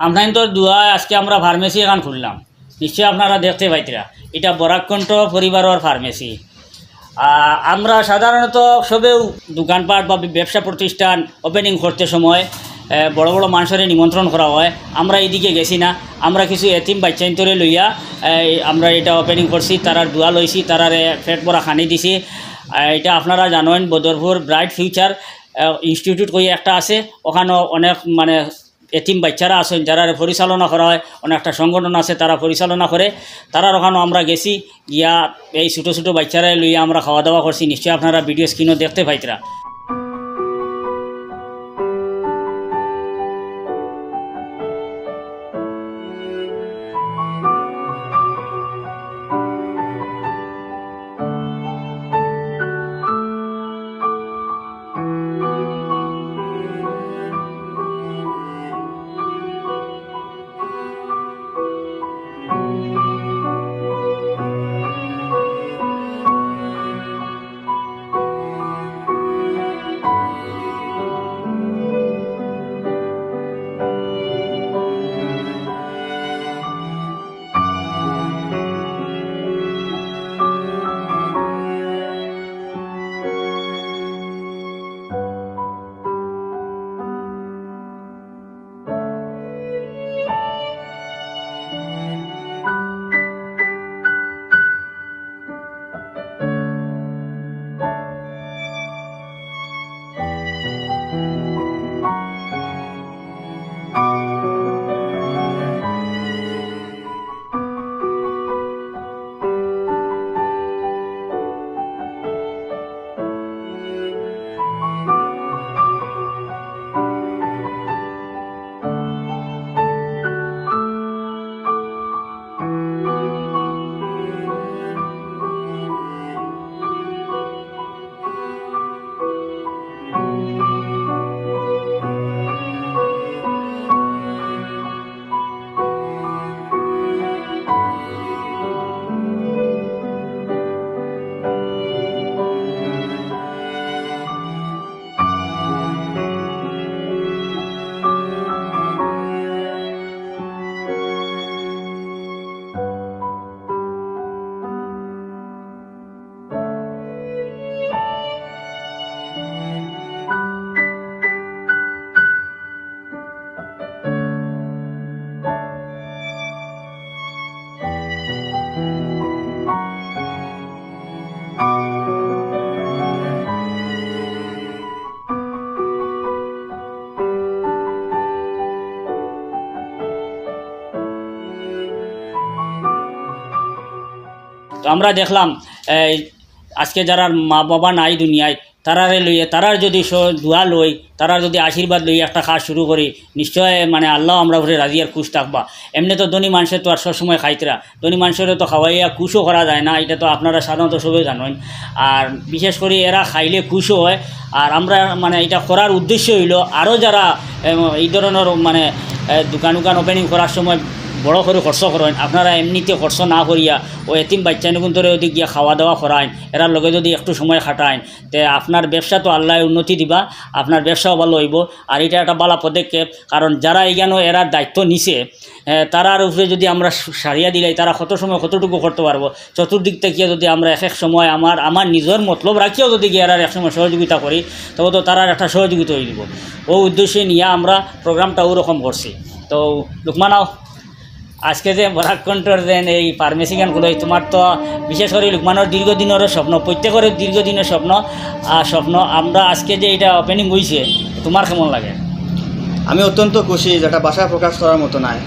আপনার তো দুয়া আজকে আমরা ফার্মেসি এখান খুললাম। নিশ্চয়ই আপনারা দেখতে পাইতরা। এটা বরাকণ্ঠ পরিবারের ফার্মেসি আমরা সাধারণত সবেও দোকানপাট বা ব্যবসা প্রতিষ্ঠান ওপেনিং করতে সময় বড় বড় মানুষের নিমন্ত্রণ করা হয়। আমরা এইদিকে গেছি না। আমরা কিছু এতিম বাচ্চাইন্তরে লইয়া আমরা এটা ওপেনিং করছি। তারার দোয়া লইছি তারারে পেট ভরা খানি দিছি। এটা আপনারা জানেন, বদরপুর ব্রাইট ফিউচার ইনস্টিটিউট কই একটা আছে। ওখানেও অনেক মানে এতিম বাচ্চারা আছেন, যারা পরিচালনা করা হয় অনেকটা সংগঠন আছে, তারা পরিচালনা করে। তারা ওখানেও আমরা গেছি, গিয়া এই ছোটো ছোটো বাচ্চারা লইয়া আমরা খাওয়া দাওয়া করছি। নিশ্চয়ই আপনারা ভিডিও স্ক্রিনও দেখতে পাইতরা। তো আমরা দেখলাম আজকে যারা মা বাবা নাই দুনিয়ায়, তারারে লইয়ে, তারার যদি দোয়া লই, তারার যদি আশীর্বাদ লই, একটা কাজ শুরু করি, নিশ্চয় মানে আল্লাহ আমরা উপরে রাজি আর খুশ থাকবা। এমনি তো ধনী মানুষের তো আর সবসময় খাইতরা ধনী মানুষের তো খাওয়াইয়া খুশও করা যায় না, এটা তো আপনারা সাধারণত সবাই জানেন। আর বিশেষ করে এরা খাইলে খুশও হয়। আর আমরা মানে এটা করার উদ্দেশ্য হইল আরও যারা এই ধরনের মানে দোকান উকান ওপেনিং করার সময় বড় করে খরচ করেন আপনারা এমনিতে খরচ না করিয়া ও এতিম বাচ্চানুগুন ধরে যদি গিয়া খাওয়া দাওয়া করাইন এরার লগে যদি একটু সময় খাটাইন, তে আপনার ব্যবসা তো আল্লাহ উন্নতি দিবা, আপনার ব্যবসাও ভালো হইব আর এটা একটা ভালো পদক্ষেপ, কারণ যারা এইখানো এরার দায়িত্ব নিছে তারার উপরে যদি আমরা সারিয়া দিলাই তারা কত সময় কতটুকু করতে পারব? চতুর্দিক থেকে যদি আমরা এক এক সময় আমার আমার নিজের মতলব রাখিও যদি এরার এক সময় সহযোগিতা করি, তবে তো তারার একটা সহযোগিতা হয়ে দিব ও উদ্দেশ্যে নিয়ে আমরা প্রোগ্রামটা ওরকম করছি। তো লুকমানাও আজকে যে বরাকণ্ঠর দেন এই ফার্মেসি গানগুলো তোমার তো বিশেষ করে লুকমানোর দীর্ঘদিনেরও স্বপ্ন প্রত্যেকের দীর্ঘদিনের স্বপ্ন আর স্বপ্ন। আমরা আজকে যে এটা ওপেনিং হয়েছে তোমার কেমন লাগে? আমি অত্যন্ত খুশি যেটা ভাষায় প্রকাশ করার মতো নাই।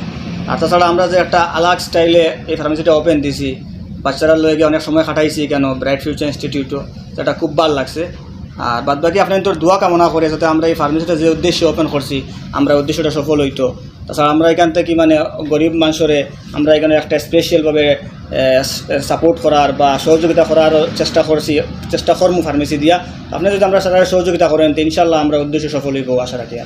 আর তাছাড়া আমরা যে একটা আলাগ স্টাইলে এই ফার্মেসিটা ওপেন দিছি বাচ্চারা লয়ে গিয়ে অনেক সময় খাটাইছি কেন ব্রাইট ফিউচার ইনস্টিটিউটও যেটা খুব ভালো লাগছে। আর বাদ বাকি আপনার তোর দোয়া কামনা করে যাতে আমরা এই ফার্মেসিটা যে উদ্দেশ্যে ওপেন করছি, আমরা উদ্দেশ্যটা সফল হইতো। তাছাড়া আমরা এখান থেকে মানে গরিব মানুষরে আমরা এখানে একটা স্পেশালভাবে সাপোর্ট করার বা সহযোগিতা করার চেষ্টা করছি চেষ্টা করমু ফার্মেসি দিয়া। আপনি যদি আমরা সরকারের সহযোগিতা করেন তো ইনশাল্লাহ আমরা উদ্দেশ্য সফল হইব আশা রাখি আর।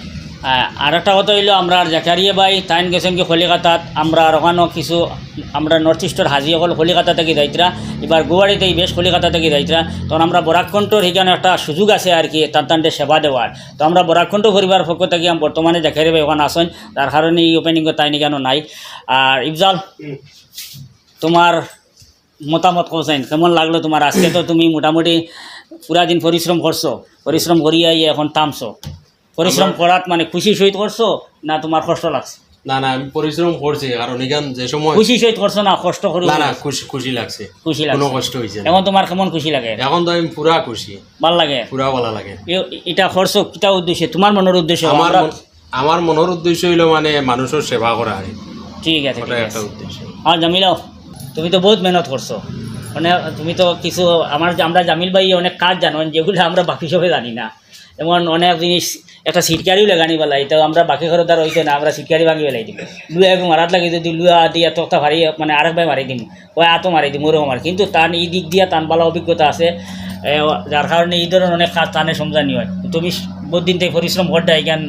আর একটা কথা হইল আমরা জাকারিয়া ভাই তাইন গেছেন কি কলিকাতাত আমরা আর ওখানেও কিছু আমরা নর্থ ইস্টের হাজি হল কলিকাতা থেকে যাইতরা এবার গুয়াহাটিতে বেশ কলিকাতা থেকে যাইতরা। তখন আমরা বরাকণ্ঠর সেখানে একটা সুযোগ আছে আর কি তার তান্ডে সেবা দেওয়ার। তো আমরা বরাকণ্ঠ পরিবার পক্ষ থেকে আম- বর্তমানে জাকারিয়া ভাই ওখানে আসেন তার কারণে কারণে এই ওপেনিং তাই কেন নাই। আর ইফজাল? তোমার মতামত কোসেন কেমন লাগল তোমার? আজকে তো তুমি মোটামুটি পুরা দিন পরিশ্রম করছ। পরিশ্রম করিয়া এখন থামছো। পরিশ্রম করাত মানে খুশি সহিত করছ না তোমার কষ্ট লাগছে? না না আমি পরিশ্রম করছি। কারণ এখান যে সময় খুশি সহিত করছ না কষ্ট করে না না খুশি খুশি লাগছে। খুশি কোনো কষ্ট হয়েছে না। এখন তোমার কেমন খুশি লাগে? এখন তো আমি পুরা খুশি। ভালো লাগে? পুরা ভালো লাগে। এ- এটা খরচ কিতা উদ্দেশ্যে? তোমার মনের উদ্দেশ্য আমার আমরা- মন- আমার মনের উদ্দেশ্য হইল মানে মানুষের সেবা করা। আর কি। ঠিক আছে ওটা ঠিক একটা আছে। উদ্দেশ্য। আর জামিলাও। তুমি তো বহুত মেহনত করছ। মানে তুমি তো কিছু, আমার আমরা জামিল ভাই অনেক কাজ জানো যেগুলো আমরা বাকি সবে জানি না। যেমন অনেক জিনিস, একটা সিটকারিও লাগানি বেলাই তো আমরা বাকি ঘরে তার হইতো না, আমরা সিটকারি ভাঙি বেলাই দিব। লুয়া এবং মারাত লাগে যদি লুয়া দিয়া তক্তা ভারি মানে আরেক ভাই মারি দিম ওই আতো মারি দিম, ওরকম আর কিন্তু তান এই দিক দিয়া টান বালা অভিজ্ঞতা আছে যার কারণে এই ধরনের অনেক কাজ টানে সমজানি হয়। তুমি বহুত দিন থেকে পরিশ্রম করতে এখান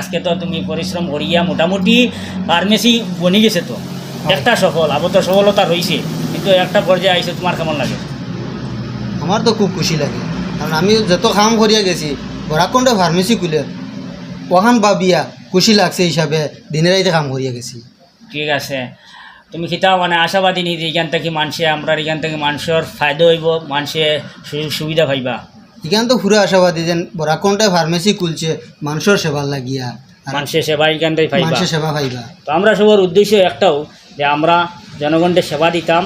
আজকে তো তুমি পরিশ্রম করিয়া মোটামুটি ফার্মেসি বনি গেছে তো। একটা সফল আবদ্ধ সফলতা রয়েছে কিন্তু একটা পর্যায়ে আইসে তোমার কেমন লাগে? আমার তো খুব খুশি লাগে কারণ আমি যত কাম করিয়া গেছি বরাকণ্ড ফার্মেসি খুলে ওখান ভাবিয়া খুশি লাগছে হিসাবে দিনে রাইতে কাম করিয়া গেছি। ঠিক আছে। তুমি খিতা মানে আশাবাদী নি এখান থেকে মানুষে আমরা এখান থেকে মানুষের ফায়দা হইব মানুষে সুযোগ সুবিধা পাইবা? এখান তো পুরো আশাবাদী যেন বরাকণ্ঠায় ফার্মেসি খুলছে মানুষের সেবা লাগিয়া মানুষের সেবা এখান থেকে পাইবা? মানুষের সেবা পাইবা। তো আমরা সবার উদ্দেশ্য একটাও যে আমরা জনগণকে সেবা দিতাম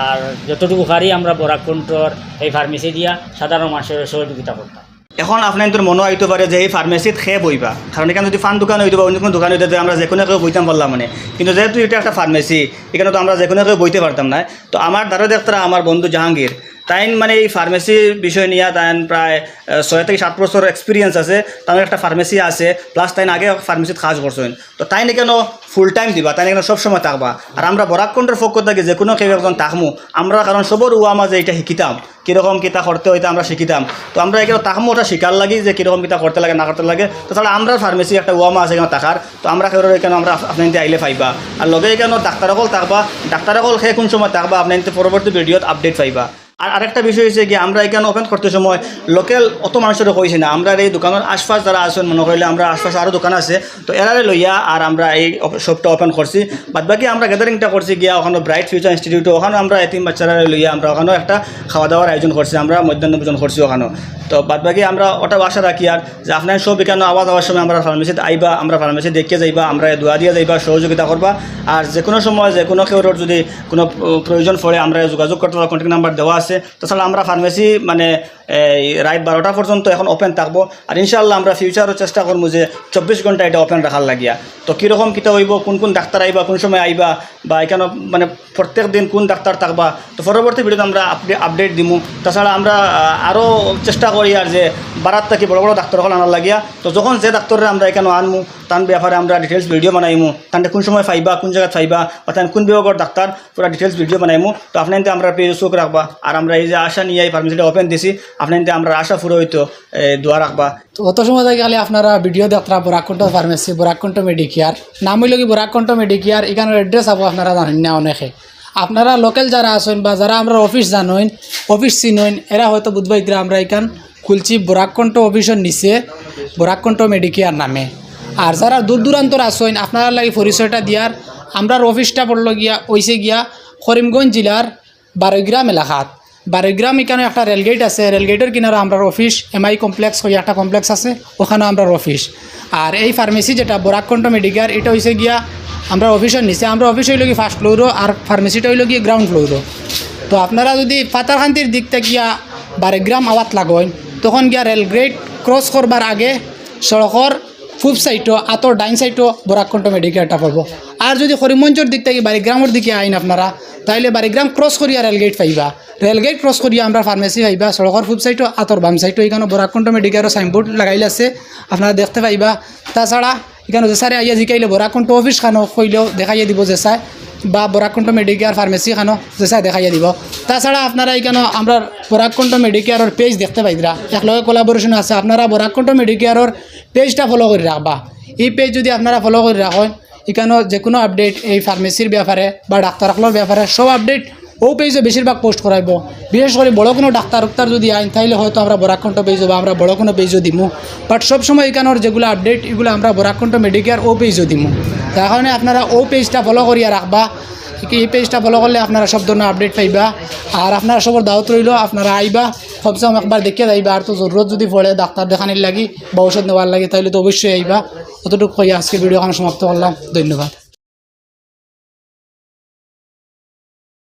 আর যতটুকু পারি আমরা বরাকুণ্ঠর এই ফার্মেসি দিয়া সাধারণ মানুষের সহযোগিতা করতাম। এখন আপনার তোর মনে হইতে পারে যে এই ফার্মেসিত খেয়ে বইবা। কারণ এখানে যদি ফান দোকান হইতে বা অন্য কোনো দোকান হইতে আমরা যে কোনো কেউ বইতাম পারলাম মানে। কিন্তু যেহেতু এটা একটা ফার্মেসি এখানে তো আমরা যে কোনো কেউ বইতে পারতাম না। তো আমার দ্বারা দেখতারা আমার বন্ধু জাহাঙ্গীর তাইন মানে এই ফার্মেসির বিষয় নিয়ে তাইন প্রায় ছয় থেকে সাত বছর এক্সপিরিয়েন্স আছে তার একটা ফার্মেসি আছে প্লাস তাইন আগে ফার্মেসিত কাজ করছেন তো তাইন কেন ফুল টাইম দিবা তাই এখানে সবসময় থাকবা আর আমরা বরাকণ্ঠের পক্ষ থেকে যে কোনো কেউ একজন থাকমু আমরা কারণ সবর উয়া মাঝে এটা শিখিতাম কীরকম কিতা করতে হইতে আমরা শিখিতাম তো আমরা এখানে তাহমু ওটা শিকার লাগি যে কীরকম কিতা করতে লাগে না করতে লাগে। তো তাহলে আমরা ফার্মেসি একটা ওয়ামা আছে এখানে থাকার তো আমরা কেউ এখানে আমরা আপনার আইলে পাইবা। আর লগে এখানে ডাক্তারসকল থাকবা ডাক্তারসকল সেই কোন সময় থাকবা আপনার পরবর্তী ভিডিওত আপডেট পাইবা। আর আরেকটা বিষয় হচ্ছে কি, আমরা এখানে ওপেন করতে সময় লোকাল অত মানুষের কইছে না। আমরা এই দোকানের আশপাশ যারা আছেন, মনে করলে আমরা আশপাশে আরও দোকান আছে, তো এরারে লইয়া আর আমরা এই শপটা ওপেন করছি। বাদ বাকি আমরা গ্যাদারিংটা করছি গিয়া, ওখানে ব্রাইট ফিউচার ইনস্টিটিউট ওখানে আমরা এতিম বাচ্চারা লইয়া আমরা ওখানেও একটা খাওয়া দাওয়ার আয়োজন করছি, আমরা মধ্যাহ্ন ভোজন করছি ওখানেও। তো বাদ বাকি আমরা ওটা বাসা রাখি আর, যে আপনার সব এখানে আওয়াজ হওয়ার সময় আমরা ফার্মেসিতে আইবা, আমরা ফার্মেসি দেখিয়ে যাইবা, আমরা দোয়া দিয়ে যাইবা, সহযোগিতা করবা। আর যে কোনো সময় যে কোনো কেউ যদি কোনো প্রয়োজন পড়ে, আমরা যোগাযোগ করতে পারব কন্ট্যাক্ট নাম্বার দেওয়া আছে। তাছাড়া আমরা ফার্মেসি মানে রাত বারোটা পর্যন্ত এখন ওপেন থাকব। আর ইনশাল্লাহ আমরা ফিউচারও চেষ্টা করব যে চব্বিশ ঘণ্টা এটা ওপেন রাখার লাগিয়া। তো কীরকম কিতা হইব, কোন কোন ডাক্তার আইবা, কোন সময় আইবা, বা এখানে মানে প্রত্যেক দিন কোন ডাক্তার থাকবা, তো পরবর্তী ভিডিওতে আমরা আপডেট দিমু। তাছাড়া আমরা আরও চেষ্টা করি আর যে বারাত থেকে বড় বড় ডাক্তার হল আনার লাগিয়া। তো যখন যে ডাক্তাররা আমরা এখানে আনমু তার ব্যাপারে আমরা ডিটেলস ভিডিও বানাইমু। তান্তে কোন সময় ফাইবা, কোন জায়গায় ফাইবা, বা তান কোন বিভাগের ডাক্তার, পুরো ডিটেলস ভিডিও বানাইমু। তো আপনার আমরা পেয়ে চোখ রাখবা। আর আমরা এই যে আশা নিয়ে এই ফার্মেসিটা ওপেন দিছি। আপনার আমরা আশা পুরো হইতো দোয়া রাখবা। তো অত সময় খালি আপনারা ভিডিও দেখরা বরাকণ্ঠ ফার্মেসি বরাকণ্ঠ মেডিকেয়ার নাম হইল কি বরাকণ্ঠ মেডিকেয়ার এখানের অ্যাড্রেস আবো আপনারা জানেন না অনেকে। আপনারা লোকাল যারা আছেন বা যারা আমরা অফিস জানেন অফিস চিনেন এরা হয়তো বুধবাই আমরা এখান খুলছি বরাকণ্ঠ অফিসের নিচে, বরাকণ্ঠ মেডিকেয়ার নামে। আর যারা দূর দূরান্তর আসেন আপনারা লাগে পরিচয়টা দিয়ার, আমরার অফিসটা পড়ল গিয়া, ওইসে গিয়া করিমগঞ্জ জেলার বারোগ্রাম এলাকাত। বারোগ্রাম এখানে একটা রেলগেট আছে। রেলগেটের কিনারে আমরা অফিস এমআই কমপ্লেক্স হয়ে একটা কমপ্লেক্স আছে। ওখানে আমরা অফিস আর এই ফার্মেসি যেটা বরাকণ্ঠ মেডিকেল এটা হয়েছে গিয়া আমরা অফিসের নিচে। আমরা অফিস হইল গিয়ে ফার্স্ট ফ্লোরও আর ফার্মেসিটা হইল গিয়ে গ্রাউন্ড ফ্লোরও তো আপনারা যদি পাতারখান্তির দিক থেকে গিয়া বারেগ্রাম আওয়াত লাগেন, তখন গিয়া রেলগেট ক্রস করবার আগে সড়কর ফুব সাইডও আতর ডাইন সাইডও বরাকণ্ঠ মেডিকেলটা পাবো আর যদি হরিমঞ্চর দিক থেকে বারিগ্রামের দিকে আইন আপনারা, তাইলে বারিগ্রাম ক্রস করিয়া রেলগেট পাইবা। রেলগেট ক্রস করিয়া আমরা ফার্মেসি পাইবা, সড়কর ফুব সাইডও আতর বাম সাইডও এখানে বরাকণ্ঠ মেডিকেলের সাইনবোর্ড লাগাইলে আছে, আপনারা দেখতে পাইবা। তাছাড়া এখানে যে স্যারে আইয়া জিকাইলে, বরাকণ্ঠ অফিস খানো কইলেও দেখাইয়া দিব যে চাই বা বরাকণ্ঠ মেডিকেয়ার ফার্মেসি খানো যে দেখাইয়া দিব। তাছাড়া আপনারা এখানে আমরা বরাকণ্ঠ মেডিকেয়ারের পেজ দেখতে পাইরা একলগে কোলাবোরেশন আছে, আপনারা বরাকণ্ঠ মেডিকেয়ারের পেজটা ফলো করে রাখবা। এই পেজ যদি আপনারা ফলো করে রাখেন এখানে যে কোনো আপডেট এই ফার্মেসির ব্যাপারে বা ডাক্তারসকলের ব্যাপারে সব আপডেট ও পেজে বেশিরভাগ পোস্ট করাইব বিশেষ করে বড় কোনো ডাক্তার উক্তার যদি আইন তাহলে হয়তো আমরা বরাকণ্ঠ পেজও বা আমরা বড় কোনো পেজও দিমু। বাট সবসময় এখানোর যেগুলো আপডেট এগুলো আমরা বরাকণ্ঠ মেডিকেয়ার ও পেজও দিমু। তার কারণে আপনারা ও পেজটা ফলো করিয়া রাখবা এই পেজটা ফলো করলে আপনারা সব ধরনের আপডেট পাইবা। আর আপনারা সবর দাওয়াত রইল, আপনারা আইবা সবসময় একবার দেখে যাইবা। আর তো জরুরত যদি পড়ে ডাক্তার দেখানির লাগি বা ঔষধ নেওয়ার লাগে, তাহলে তো অবশ্যই আইবা। অতটুকু আজকে এখন সমাপ্ত করলাম। ধন্যবাদ।